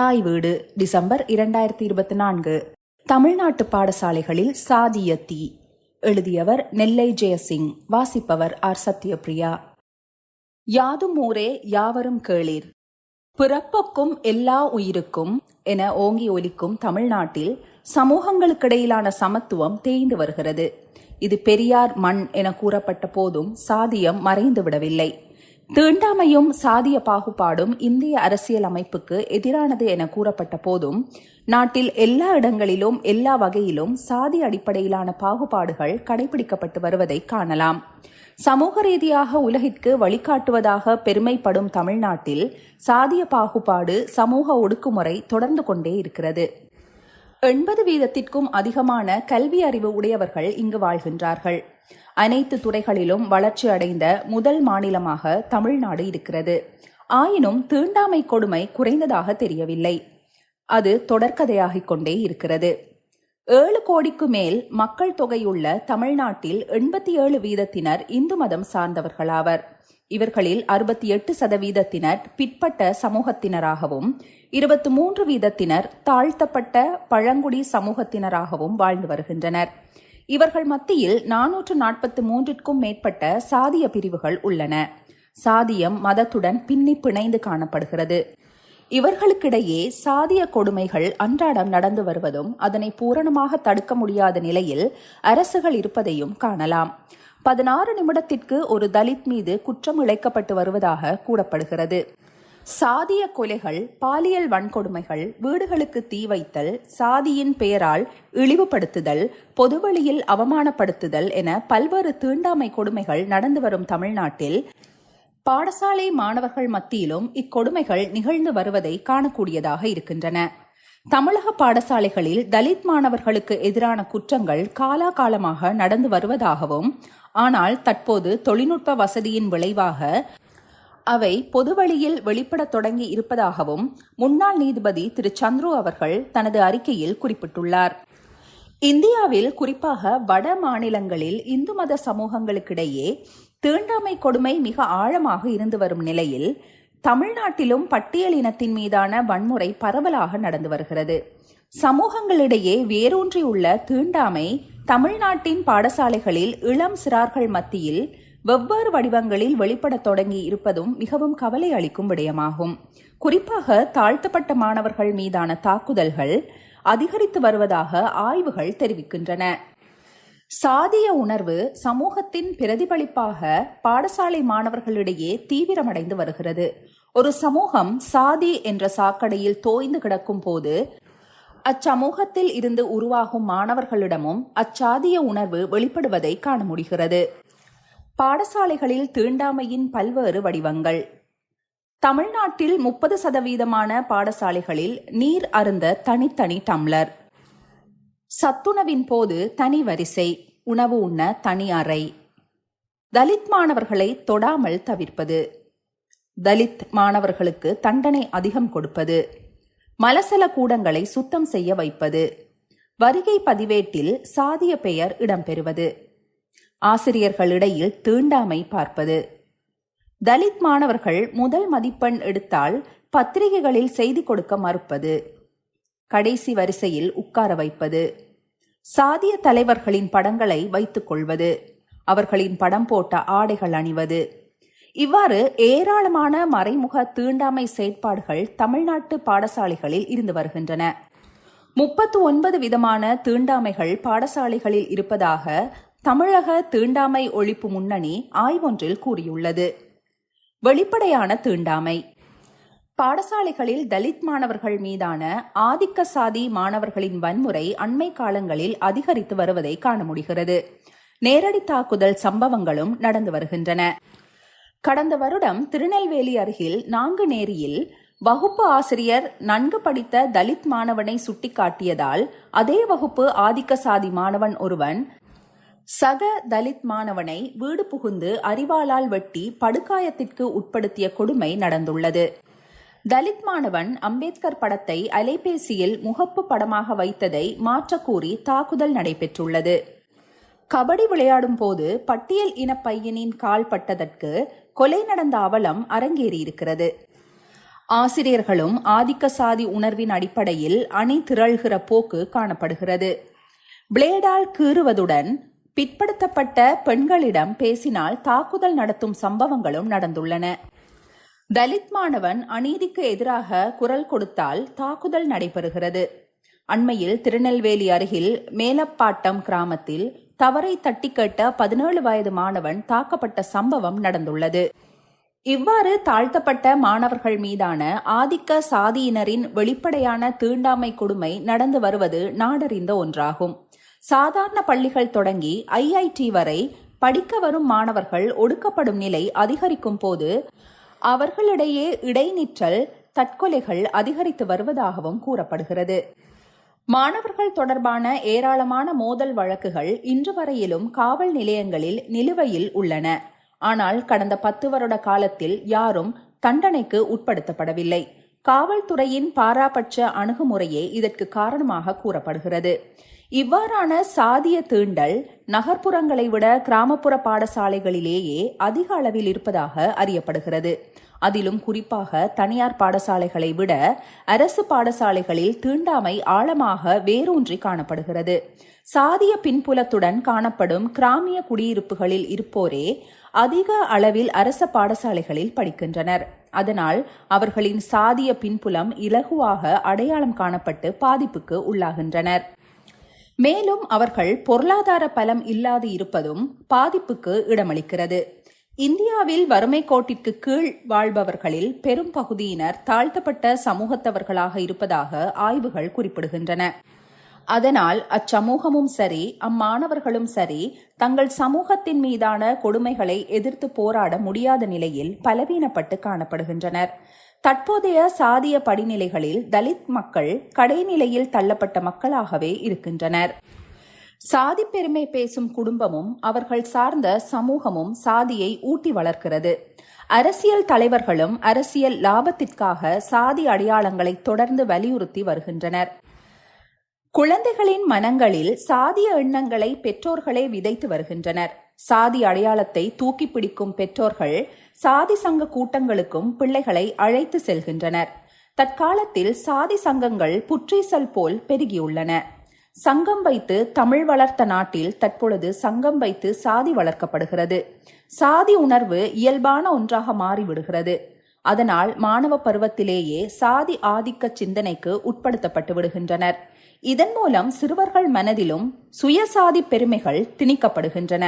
தாய் வீடு டிசம்பர் இரண்டாயிரத்தி இருபத்தி நான்கு. தமிழ்நாட்டு பாடசாலைகளில் சாதிய தீ. எழுதியவர் நெல்லை ஜெயசிங் வாசிப்பவர் ஆர் சத்யபிரியா. யாதும் ஊரே யாவரும் கேளீர். பிறப்புக்கும் எல்லா உயிருக்கும் என ஓங்கி ஒலிக்கும் தமிழ்நாட்டில் சமூகங்களுக்கிடையிலான சமத்துவம் தேய்ந்து வருகிறது. இது பெரியார் மண் என கூறப்பட்ட போதும் சாதியம் மறைந்துவிடவில்லை. தீண்டாமையும் சாதிய பாகுபாடும் இந்திய அரசியல் அமைப்புக்கு எதிரானது என கூறப்பட்ட போதும் நாட்டில் எல்லா இடங்களிலும் எல்லா வகையிலும் சாதி அடிப்படையிலான பாகுபாடுகள் கடைபிடிக்கப்பட்டு வருவதை காணலாம். சமூக ரீதியாக உலகிற்கு வழிகாட்டுவதாக பெருமைப்படும் தமிழ்நாட்டில் சாதிய பாகுபாடு சமூக ஒடுக்குமுறை தொடர்ந்து கொண்டே இருக்கிறது. எண்பது வீதத்திற்கும் அதிகமான கல்வி அறிவு உடையவர்கள் இங்கு வாழ்கின்றார்கள். அனைத்து துறைகளிலும் வளர்ச்சி அடைந்த முதல் மாநிலமாக தமிழ்நாடு இருக்கிறது. ஆயினும் தீண்டாமை கொடுமை குறைந்ததாக தெரியவில்லை. அது தொடர்கதையாகிக் கொண்டே இருக்கிறது. ஏழு கோடிக்கு மேல் மக்கள் தொகையுள்ள தமிழ்நாட்டில் எண்பத்தி ஏழு வீதத்தினர் இந்து மதம் சார்ந்தவர்களாவர். இவர்களில் அறுபத்தி எட்டு சதவீதத்தினர் பிற்பட்ட சமூகத்தினராகவும் இருபத்தி மூன்று வீதத்தினர் தாழ்த்தப்பட்ட பழங்குடி சமூகத்தினராகவும் வாழ்ந்து வருகின்றனர். இவர்கள் மத்தியில் நானூற்று நாற்பத்தி மூன்றிற்கும் மேற்பட்ட சாதிய பிரிவுகள் உள்ளன. சாதியம் மதத்துடன் பின்னி பிணைந்து காணப்படுகிறது. இவர்களுக்கிடையே சாதிய கொடுமைகள் அன்றாடம் நடந்து வருவதும் அதனை பூரணமாக தடுக்க முடியாத நிலையில் அரசுகள் இருப்பதையும் காணலாம். பதினாறு நிமிடத்திற்கு ஒரு தலித் மீது குற்றம் இழைக்கப்பட்டு வருவதாக கூறப்படுகிறது. சாதிய கொலைகள் பாலியல் வன்கொடுமைகள் வீடுகளுக்கு தீ வைத்தல் சாதியின் பெயரால் இழிவுபடுத்துதல் பொதுவழியில் அவமானப்படுத்துதல் என பல்வேறு தீண்டாமை கொடுமைகள் நடந்து வரும் தமிழ்நாட்டில் பாடசாலை மாணவர்கள் மத்தியிலும் இக்கொடுமைகள் நிகழ்ந்து வருவதை காணக்கூடியதாக இருக்கின்றன. தமிழக பாடசாலைகளில் தலித் மாணவர்களுக்கு எதிரான குற்றங்கள் காலாகாலமாக நடந்து வருவதாகவும் ஆனால் தற்போது தொழில்நுட்ப வசதியின் விளைவாக அவை பொதுவழியில் வெளிப்படத் தொடங்கி இருப்பதாகவும் முன்னாள் நீதிபதி திரு. சந்துரு அவர்கள் தனது அறிக்கையில் குறிப்பிட்டுள்ளார். இந்தியாவில் குறிப்பாக வட மாநிலங்களில் இந்து மத சமூகங்களுக்கிடையே தீண்டாமை கொடுமை மிக ஆழமாக இருந்து வரும் நிலையில் தமிழ்நாட்டிலும் பட்டியல் இனத்தின் மீதான வன்முறை பரவலாக நடந்து வருகிறது. சமூகங்களிடையே வேரூன்றியுள்ள தீண்டாமை தமிழ்நாட்டின் பாடசாலைகளில் இளம் சிறார்கள் மத்தியில் வெவ்வேறு வடிவங்களில் வெளிப்படத் தொடங்கி இருப்பதும் மிகவும் கவலை அளிக்கும் விடயமாகும். குறிப்பாக தாழ்த்தப்பட்ட மாணவர்கள் மீதான தாக்குதல்கள் அதிகரித்து வருவதாக ஆய்வுகள் தெரிவிக்கின்றன. சாதிய உணர்வு சமூகத்தின் பிரதிபலிப்பாக பாடசாலை மாணவர்களிடையே தீவிரமடைந்து வருகிறது. ஒரு சமூகம் சாதி என்ற சாக்கடையில் தோய்ந்து கிடக்கும் போது அச்சமூகத்தில் இருந்து உருவாகும் மாணவர்களிடமும் அச்சாதிய உணர்வு வெளிப்படுவதை காண முடிகிறது. பாடசாலைகளில் தீண்டாமையின் பல்வேறு வடிவங்கள். தமிழ்நாட்டில் முப்பது சதவீதமான பாடசாலைகளில் நீர் அருந்த தனித்தனி டம்ளர். சத்துணவின் போது தனி வரிசை உணவு உண்ண தனி அறை. தலித் மாணவர்களை தொடாமல் தவிர்ப்பது. தலித் மாணவர்களுக்கு தண்டனை அதிகம் கொடுப்பது. மலசல கூடங்களை சுத்தம் செய்ய வைப்பது. வருகை பதிவேட்டில் சாதிய பெயர் இடம்பெறுவது. ஆசிரியர்களிடையில் தீண்டாமை பார்ப்பது. தலித் மாணவர்கள் முதல் மதிப்பெண் எடுத்தால் பத்திரிகைகளில் செய்தி கொடுக்க மறுப்பது. கடைசி வரிசையில் உட்கார வைப்பது. சாதிய தலைவர்களின் படங்களை வைத்துக் கொள்வது. அவர்களின் படம் போட்ட ஆடைகள் அணிவது. இவ்வாறு ஏராளமான மறைமுக தீண்டாமை செயற்பாடுகள் தமிழ்நாட்டு பாடசாலைகளில் இருந்து வருகின்றன. முப்பத்து ஒன்பது விதமான தீண்டாமைகள் பாடசாலைகளில் இருப்பதாக தமிழக தீண்டாமை ஒழிப்பு முன்னணி ஆய்வொன்றில் கூறியுள்ளது. வெளிப்படையான தீண்டாமை. பாடசாலைகளில் தலித் மாணவர்கள் மீதான ஆதிக்க சாதி மாணவர்களின் வன்முறை அண்மை காலங்களில் அதிகரித்து வருவதை காண முடிகிறது. நேரடி தாக்குதல் சம்பவங்களும் நடந்து வருகின்றன. கடந்த வருடம் திருநெல்வேலி அருகில் நான்கு நேரியில் வகுப்பு ஆசிரியர் நன்கு படித்த தலித் மாணவனை சுட்டிக்காட்டியதால் அதே வகுப்பு ஆதிக்க சாதி மாணவன் ஒருவன் சக தலித் மாணவனை வீடு புகுந்து அறிவாளால் வெட்டி படுகாயத்திற்கு உட்படுத்திய கொடுமை நடந்துள்ளது. தலித் மாணவன் அம்பேத்கர் படத்தை அலைபேசியில் முகப்பு படமாக வைத்ததை மாற்றக்கூறி தாக்குதல் நடைபெற்றுள்ளது. கபடி விளையாடும் போது பட்டியல் இன பையனின் கால் பட்டதற்கு கொலை நடந்த அவலம் அரங்கேறியிருக்கிறது. ஆசிரியர்களும் ஆதிக்க சாதி உணர்வின் அடிப்படையில் அணி திரள்கிற போக்கு காணப்படுகிறது. பிளேடால் கீறுவதுடன் பிற்படுத்தப்பட்ட பெண்களிடம் பேசினால் தாக்குதல் நடத்தும் சம்பவங்களும் நடந்துள்ளன. தலித் மாணவன் அநீதிக்கு எதிராக குரல் கொடுத்தால் தாக்குதல் நடைபெறுகிறது. அண்மையில் திருநெல்வேலி அருகில் மேலப்பாட்டம் கிராமத்தில் தவறை தட்டி கேட்ட பதினேழு வயது மாணவன் தாக்கப்பட்ட சம்பவம் நடந்துள்ளது. இவ்வாறு தாழ்த்தப்பட்ட மாணவர்கள் மீதான ஆதிக்க சாதியினரின் வெளிப்படையான தீண்டாமை கொடுமை நடந்து வருவது நாடறிந்த ஒன்றாகும். சாதாரண பள்ளிகள் தொடங்கி ஐஐடி வரை படிக்க வரும் மாணவர்கள் ஒடுக்கப்படும் நிலை அதிகரிக்கும் போது அவர்களிடையே இடைநிற்றல் தற்கொலைகள் அதிகரித்து வருவதாகவும் கூறப்படுகிறது. மாணவர்கள் தொடர்பான ஏராளமான மோதல் வழக்குகள் இன்று வரையிலும் காவல் நிலையங்களில் நிலுவையில் உள்ளன. ஆனால் கடந்த பத்து வருட காலத்தில் யாரும் தண்டனைக்கு உட்படுத்தப்படவில்லை. காவல்துறையின் பாராபட்ச அணுகுமுறையே இதற்கு காரணமாக கூறப்படுகிறது. இவ்வாறான சாதிய தீண்டல் நகர்ப்புறங்களை விட கிராமப்புற பாடசாலைகளிலேயே அதிக அளவில் இருப்பதாக அறியப்படுகிறது. அதிலும் குறிப்பாக தனியார் பாடசாலைகளை விட அரசு பாடசாலைகளில் தீண்டாமை ஆழமாக வேரூன்றி காணப்படுகிறது. சாதிய பின்புலத்துடன் காணப்படும் கிராமிய குடியிருப்புகளில் இருப்போரே அதிக அளவில் அரச பாடசாலைகளில் படிக்கின்றனர். அதனால் அவர்களின் சாதிய பின்புலம் இலகுவாக அடையாளம் காணப்பட்டு பாதிப்புக்கு உள்ளாகின்றனர். மேலும் அவர்கள் பொருளாதார பலம் இல்லாது இருப்பதும் பாதிப்புக்கு இடமளிக்கிறது. இந்தியாவில் வறுமை கோட்டிற்கு கீழ் வாழ்பவர்களில் பெரும் பகுதியினர் தாழ்த்தப்பட்ட சமூகத்தவர்களாக இருப்பதாக ஆய்வுகள் குறிப்பிடுகின்றன. அதனால் அச்சமூகமும் சரி அம்மாணவர்களும் சரி தங்கள் சமூகத்தின் மீதான கொடுமைகளை எதிர்த்து போராட முடியாத நிலையில் பலவீனப்பட்டு காணப்படுகின்றனர். தற்போதைய சாதிய படிநிலைகளில் தலித் மக்கள் கடைநிலையில் தள்ளப்பட்ட மக்களாகவே இருக்கின்றனர். சாதி பெருமை பேசும் குடும்பமும் அவர்கள் சார்ந்த சமூகமும் சாதியை ஊட்டி வளர்க்கிறது. அரசியல் தலைவர்களும் அரசியல் லாபத்திற்காக சாதி அடையாளங்களை தொடர்ந்து வலியுறுத்தி வருகின்றனர். குழந்தைகளின் மனங்களில் சாதிய எண்ணங்களை பெற்றோர்களே விதைத்து வருகின்றனர். சாதி அடையாளத்தை தூக்கி பிடிக்கும் பெற்றோர்கள் சாதி சங்க கூட்டங்களுக்கும் பிள்ளைகளை அழைத்து செல்கின்றனர். தற்காலத்தில் சாதி சங்கங்கள் புற்றீசல் போல் பெருகியுள்ளன. சங்கம் வைத்து தமிழ் வளர்த்த நாட்டில் தற்பொழுது சங்கம் வைத்து சாதி வளர்க்கப்படுகிறது. சாதி உணர்வு இயல்பான ஒன்றாக மாறிவிடுகிறது. அதனால் மாணவ பருவத்திலேயே சாதி ஆதிக்க சிந்தனைக்கு உட்படுத்தப்பட்டு விடுகின்றனர். இதன் மூலம் சிறுவர்கள் மனதிலும் சுயசாதி பெருமைகள் திணிக்கப்படுகின்றன.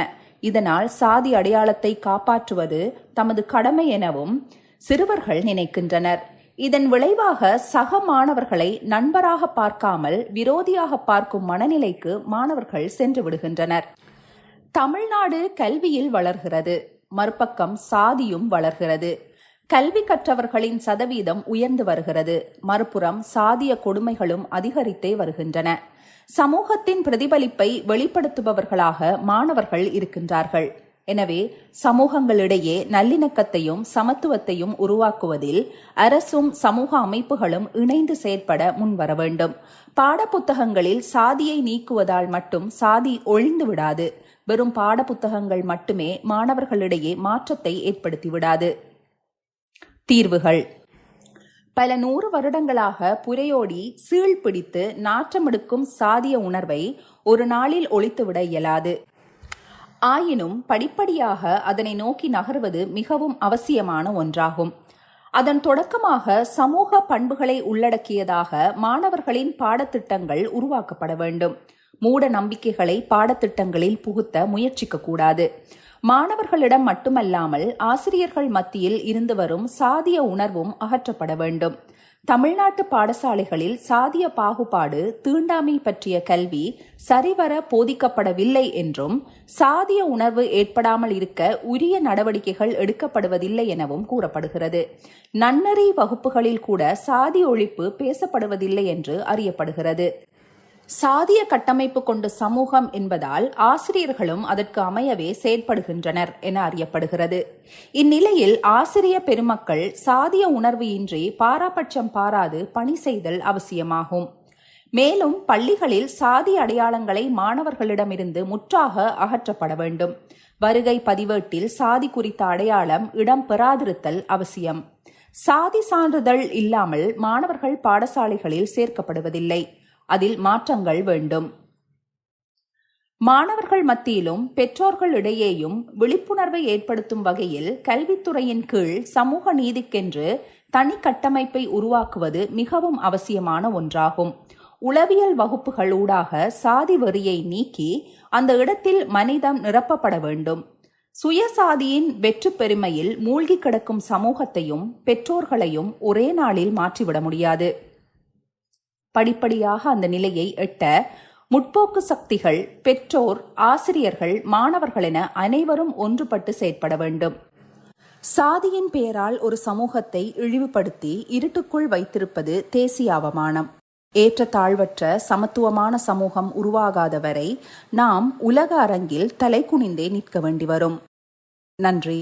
இதனால் சாதி அடையாளத்தை காப்பாற்றுவது தமது கடமை எனவும் சிறுவர்கள் நினைக்கின்றனர். இதன் விளைவாக சக மாணவர்களை நண்பராக பார்க்காமல் விரோதியாக பார்க்கும் மனநிலைக்கு மாணவர்கள் சென்று விடுகின்றனர். தமிழ்நாடு கல்வியில் வளர்கிறது. மறுபக்கம் சாதியும் வளர்கிறது. கல்வி கற்றவர்களின் சதவீதம் உயர்ந்து வருகிறது. மறுபுறம் சாதிய கொடுமைகளும் அதிகரித்தே வருகின்றன. சமூகத்தின் பிரதிபலிப்பை வெளிப்படுத்துபவர்களாக மாணவர்கள் இருக்கின்றார்கள். எனவே சமூகங்களிடையே நல்லிணக்கத்தையும் சமத்துவத்தையும் உருவாக்குவதில் அரசும் சமூக அமைப்புகளும் இணைந்து செயற்பட முன்வர வேண்டும். பாடப்புத்தகங்களில் சாதியை நீக்குவதால் மட்டும் சாதி ஒழிந்து விடாது. வெறும் பாடப்புத்தகங்கள் மட்டுமே மாணவர்களிடையே மாற்றத்தை ஏற்படுத்திவிடாது தீர்வுகள். பல நூறு வருடங்களாக புரையோடி சீழ் பிடித்து நாற்றமெடுக்கும் சாதிய உணர்வை ஒரு நாளில் ஒழித்துவிட இயலாது. ஆயினும் படிப்படியாக அதனை நோக்கி நகர்வது மிகவும் அவசியமான ஒன்றாகும். அதன் தொடக்கமாக சமூக பண்புகளை உள்ளடக்கியதாக மாணவர்களின் பாடத்திட்டங்கள் உருவாக்கப்பட வேண்டும். மூட நம்பிக்கைகளை பாடத்திட்டங்களில் புகுத்த முயற்சிக்க கூடாது. மாணவர்களிடம் மட்டுமல்லாமல் ஆசிரியர்கள் மத்தியில் இருந்து வரும் சாதிய உணர்வும் அகற்றப்பட வேண்டும். தமிழ்நாட்டு பாடசாலைகளில் சாதிய பாகுபாடு தீண்டாமை பற்றிய கல்வி சரிவர போதிக்கப்படவில்லை என்றும் சாதிய உணர்வு ஏற்படாமல் இருக்க உரிய நடவடிக்கைகள் எடுக்கப்படுவதில்லை எனவும் கூறப்படுகிறது. நன்னறி வகுப்புகளில் கூட சாதி ஒழிப்பு பேசப்படுவதில்லை என்று அறியப்படுகிறது. சாதிய கட்டமைப்பு கொண்ட சமூகம் என்பதால் ஆசிரியர்களும் அதற்கு அமையவே செயற்படுகின்றனர் என அறியப்படுகிறது. இந்நிலையில் ஆசிரிய பெருமக்கள் சாதிய உணர்வு இன்றி பாராபட்சம் பாராது பணி செய்தல் அவசியமாகும். மேலும் பள்ளிகளில் சாதி அடையாளங்களை மாணவர்களிடமிருந்து முற்றாக அகற்றப்பட வேண்டும். வருகை பதிவேட்டில் சாதி குறித்த அடையாளம் இடம் பெறாதிருத்தல் அவசியம். சாதி சான்றிதழ் இல்லாமல் மாணவர்கள் பாடசாலைகளில் சேர்க்கப்படுவதில்லை. அதில் மாற்றங்கள் வேண்டும். மாணவர்கள் மத்தியிலும் பெற்றோர்கள் இடையேயும் விழிப்புணர்வை ஏற்படுத்தும் வகையில் கல்வித்துறையின் கீழ் சமூக நீதிக்கென்று தனி கட்டமைப்பை உருவாக்குவது மிகவும் அவசியமான ஒன்றாகும். உளவியல் வகுப்புகள் ஊடாக சாதி வெறியை நீக்கி அந்த இடத்தில் மனிதம் நிரப்பப்பட வேண்டும். சுயசாதியின் வெற்று பெருமையில் மூழ்கி கிடக்கும் சமூகத்தையும் பெற்றோர்களையும் ஒரே நாளில் மாற்றிவிட முடியாது. படிப்படியாக அந்த நிலையை எட்ட முற்போக்கு சக்திகள் பெற்றோர் ஆசிரியர்கள் மாணவர்கள் என அனைவரும் ஒன்றுபட்டு செயற்பட வேண்டும். சாதியின் பெயரால் ஒரு சமூகத்தை இழிவுபடுத்தி இருட்டுக்குள் வைத்திருப்பது தேசிய அவமானம். ஏற்ற தாழ்வற்ற சமத்துவமான சமூகம் உருவாகாத வரை நாம் உலக அரங்கில் தலைகுனிந்தே நிற்க வேண்டி வரும். நன்றி.